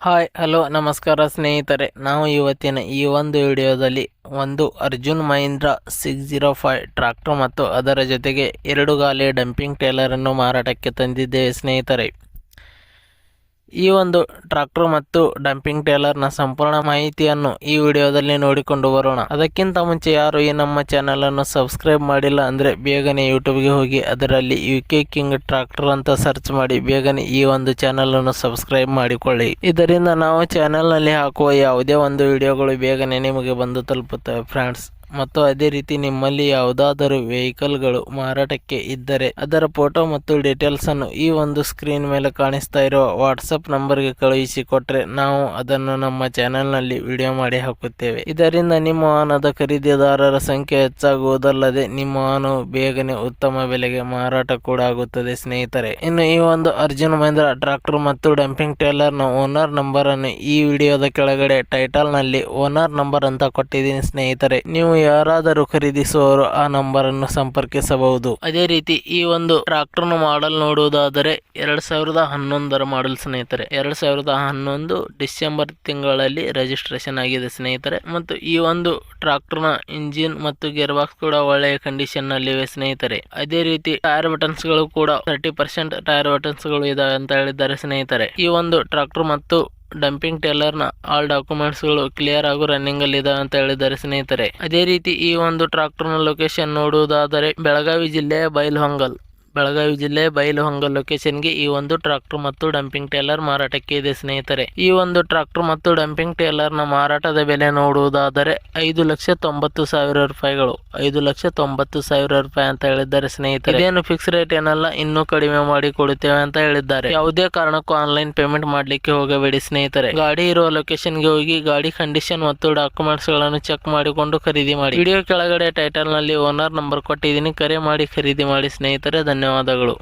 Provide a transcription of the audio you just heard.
Hi, hello, ನಮಸ್ಕಾರ ಸ್ನೇಹಿತರೆ. ನಾವು ಇವತ್ತಿನ ಈ ಒಂದು ವಿಡಿಯೋದಲ್ಲಿ ಒಂದು Arjun Mahindra six zero five tractor ಮತ್ತು ಅದರ ಜೊತೆಗೆ ಎರಡು ಗಾಲಿ ಡಂಪಿಂಗ್ ಟೇಲರನ್ನು ಮಾರಾಟಕ್ಕೆ ತಂದಿದ್ದೇವೆ ಸ್ನೇಹಿತರೆ. ಈ ಒಂದು ಟ್ರಾಕ್ಟರ್ ಮತ್ತು ಡಂಪಿಂಗ್ ಟೇಲರ್ನ ಸಂಪೂರ್ಣ ಮಾಹಿತಿಯನ್ನು ಈ ವಿಡಿಯೋದಲ್ಲಿ ನೋಡಿಕೊಂಡು ಬರೋಣ. ಅದಕ್ಕಿಂತ ಮುಂಚೆ ಯಾರು ಈ ನಮ್ಮ ಚಾನೆಲ್ ಅನ್ನು ಸಬ್ಸ್ಕ್ರೈಬ್ ಮಾಡಿಲ್ಲ ಅಂದರೆ ಬೇಗನೆ ಯೂಟ್ಯೂಬ್ಗೆ ಹೋಗಿ ಅದರಲ್ಲಿ ಯು ಕೆ ಕಿಂಗ್ ಟ್ರಾಕ್ಟರ್ ಅಂತ ಸರ್ಚ್ ಮಾಡಿ ಬೇಗನೆ ಈ ಒಂದು ಚಾನೆಲ್ ಅನ್ನು ಸಬ್ಸ್ಕ್ರೈಬ್ ಮಾಡಿಕೊಳ್ಳಿ. ಇದರಿಂದ ನಾವು ಚಾನಲ್ನಲ್ಲಿ ಹಾಕುವ ಯಾವುದೇ ಒಂದು ವಿಡಿಯೋಗಳು ಬೇಗನೆ ನಿಮಗೆ ಬಂದು ತಲುಪುತ್ತವೆ ಫ್ರೆಂಡ್ಸ್. ಮತ್ತು ಅದೇ ರೀತಿ ನಿಮ್ಮಲ್ಲಿ ಯಾವುದಾದರೂ ವೆಹಿಕಲ್ಗಳು ಮಾರಾಟಕ್ಕೆ ಇದ್ದರೆ ಅದರ ಫೋಟೋ ಮತ್ತು ಡೀಟೇಲ್ಸ್ ಅನ್ನು ಈ ಒಂದು ಸ್ಕ್ರೀನ್ ಮೇಲೆ ಕಾಣಿಸ್ತಾ ಇರುವ ವಾಟ್ಸಪ್ ನಂಬರ್ಗೆ ಕಳುಹಿಸಿ ಕೊಟ್ರೆ ನಾವು ಅದನ್ನು ನಮ್ಮ ಚಾನೆಲ್ನಲ್ಲಿ ವಿಡಿಯೋ ಮಾಡಿ ಹಾಕುತ್ತೇವೆ. ಇದರಿಂದ ನಿಮ್ಮ ವಾಹನದ ಖರೀದಿದಾರರ ಸಂಖ್ಯೆ ಹೆಚ್ಚಾಗುವುದಲ್ಲದೆ ನಿಮ್ಮ ವಾಹನವು ಬೇಗನೆ ಉತ್ತಮ ಬೆಲೆಗೆ ಮಾರಾಟ ಕೂಡ ಆಗುತ್ತದೆ ಸ್ನೇಹಿತರೆ. ಇನ್ನು ಈ ಒಂದು ಅರ್ಜುನ್ ಮಹೇಂದ್ರ ಟ್ರಾಕ್ಟರ್ ಮತ್ತು ಡಂಪಿಂಗ್ ಟೇಲರ್ನ ಓನರ್ ನಂಬರ್ ಅನ್ನು ಈ ವಿಡಿಯೋದ ಕೆಳಗಡೆ ಟೈಟಲ್ನಲ್ಲಿ ಓನರ್ ನಂಬರ್ ಅಂತ ಕೊಟ್ಟಿದ್ದೀನಿ ಸ್ನೇಹಿತರೆ. ನೀವು ಯಾರಾದರೂ ಖರೀದಿಸುವವರು ಆ ನಂಬರ್ ಅನ್ನು ಸಂಪರ್ಕಿಸಬಹುದು. ಅದೇ ರೀತಿ ಈ ಒಂದು ಟ್ರಾಕ್ಟರ್ ಮಾಡಲ್ ನೋಡುವುದಾದರೆ ಎರಡ್ ಸಾವಿರದ ಹನ್ನೊಂದರ ಮಾಡಲ್ ಸ್ನೇಹಿತರೆ. ಎರಡ್ ಸಾವಿರದ ಹನ್ನೊಂದು ಡಿಸೆಂಬರ್ ತಿಂಗಳಲ್ಲಿ ರಿಜಿಸ್ಟ್ರೇಷನ್ ಆಗಿದೆ ಸ್ನೇಹಿತರೆ. ಮತ್ತು ಈ ಒಂದು ಟ್ರಾಕ್ಟರ್ನ ಇಂಜಿನ್ ಮತ್ತು ಗೇರ್ ಬಾಕ್ಸ್ ಕೂಡ ಒಳ್ಳೆಯ ಕಂಡೀಷನ್ ನಲ್ಲಿವೆ ಸ್ನೇಹಿತರೆ. ಅದೇ ರೀತಿ ಟೈರ್ ಬಟನ್ಸ್ಗಳು ಕೂಡ ತರ್ಟಿ ಪರ್ಸೆಂಟ್ ಟೈರ್ ಬಟನ್ಸ್ಗಳು ಇದಾವೆ ಅಂತ ಹೇಳಿದ್ದಾರೆ ಸ್ನೇಹಿತರೆ. ಈ ಒಂದು ಟ್ರಾಕ್ಟರ್ ಮತ್ತು ಡಂಪಿಂಗ್ ಟೇಲರ್ನ ಆಲ್ ಡಾಕ್ಯುಮೆಂಟ್ಸ್ಗಳು ಕ್ಲಿಯರ್ ಹಾಗೂ ರನ್ನಿಂಗ್ ಅಲ್ಲಿ ಇದಾವೆ ಅಂತ ಹೇಳಿದ್ದಾರೆ ಸ್ನೇಹಿತರೆ. ಅದೇ ರೀತಿ ಈ ಒಂದು ಟ್ರಾಕ್ಟರ್ನ ಲೊಕೇಶನ್ ನೋಡುವುದಾದರೆ ಬೆಳಗಾವಿ ಜಿಲ್ಲೆಯ ಬೈಲ್ಹೊಂಗಲ್. ಬೆಳಗಾವಿ ಜಿಲ್ಲೆ ಬೈಲಹೊಂಗಲ್ ಲೊಕೇಶನ್ಗೆ ಈ ಒಂದು ಟ್ರಾಕ್ಟರ್ ಮತ್ತು ಡಂಪಿಂಗ್ ಟೇಲರ್ ಮಾರಾಟಕ್ಕೆ ಇದೆ ಸ್ನೇಹಿತರೆ. ಈ ಒಂದು ಟ್ರಾಕ್ಟರ್ ಮತ್ತು ಡಂಪಿಂಗ್ ಟೇಲರ್ನ ಮಾರಾಟದ ಬೆಲೆ ನೋಡುವುದಾದರೆ ಐದು ಲಕ್ಷ ತೊಂಬತ್ತು ಸಾವಿರ ರೂಪಾಯಿಗಳು. ಐದು ಲಕ್ಷ ತೊಂಬತ್ತು ಸಾವಿರ ರೂಪಾಯಿ ಅಂತ ಹೇಳಿದ್ದಾರೆ ಸ್ನೇಹಿತರೆ. ಇದೇನು ಫಿಕ್ಸ್ ರೇಟ್ ಏನಲ್ಲ, ಇನ್ನೂ ಕಡಿಮೆ ಮಾಡಿ ಕೊಡುತ್ತೇವೆ ಅಂತ ಹೇಳಿದ್ದಾರೆ. ಯಾವುದೇ ಕಾರಣಕ್ಕೂ ಆನ್ಲೈನ್ ಪೇಮೆಂಟ್ ಮಾಡಲಿಕ್ಕೆ ಹೋಗಬೇಡಿ ಸ್ನೇಹಿತರೆ. ಗಾಡಿ ಇರುವ ಲೊಕೇಶನ್ಗೆ ಹೋಗಿ ಗಾಡಿ ಕಂಡೀಷನ್ ಮತ್ತು ಡಾಕ್ಯುಮೆಂಟ್ಸ್ಗಳನ್ನು ಚೆಕ್ ಮಾಡಿಕೊಂಡು ಖರೀದಿ ಮಾಡಿ. ವಿಡಿಯೋ ಕೆಳಗಡೆ ಟೈಟಲ್ನಲ್ಲಿ ಓನರ್ ನಂಬರ್ ಕೊಟ್ಟಿದ್ದೀನಿ. ಕರೆ ಮಾಡಿ ಖರೀದಿ ಮಾಡಿ ಸ್ನೇಹಿತರೆ. ಧನ್ಯವಾದಗಳು.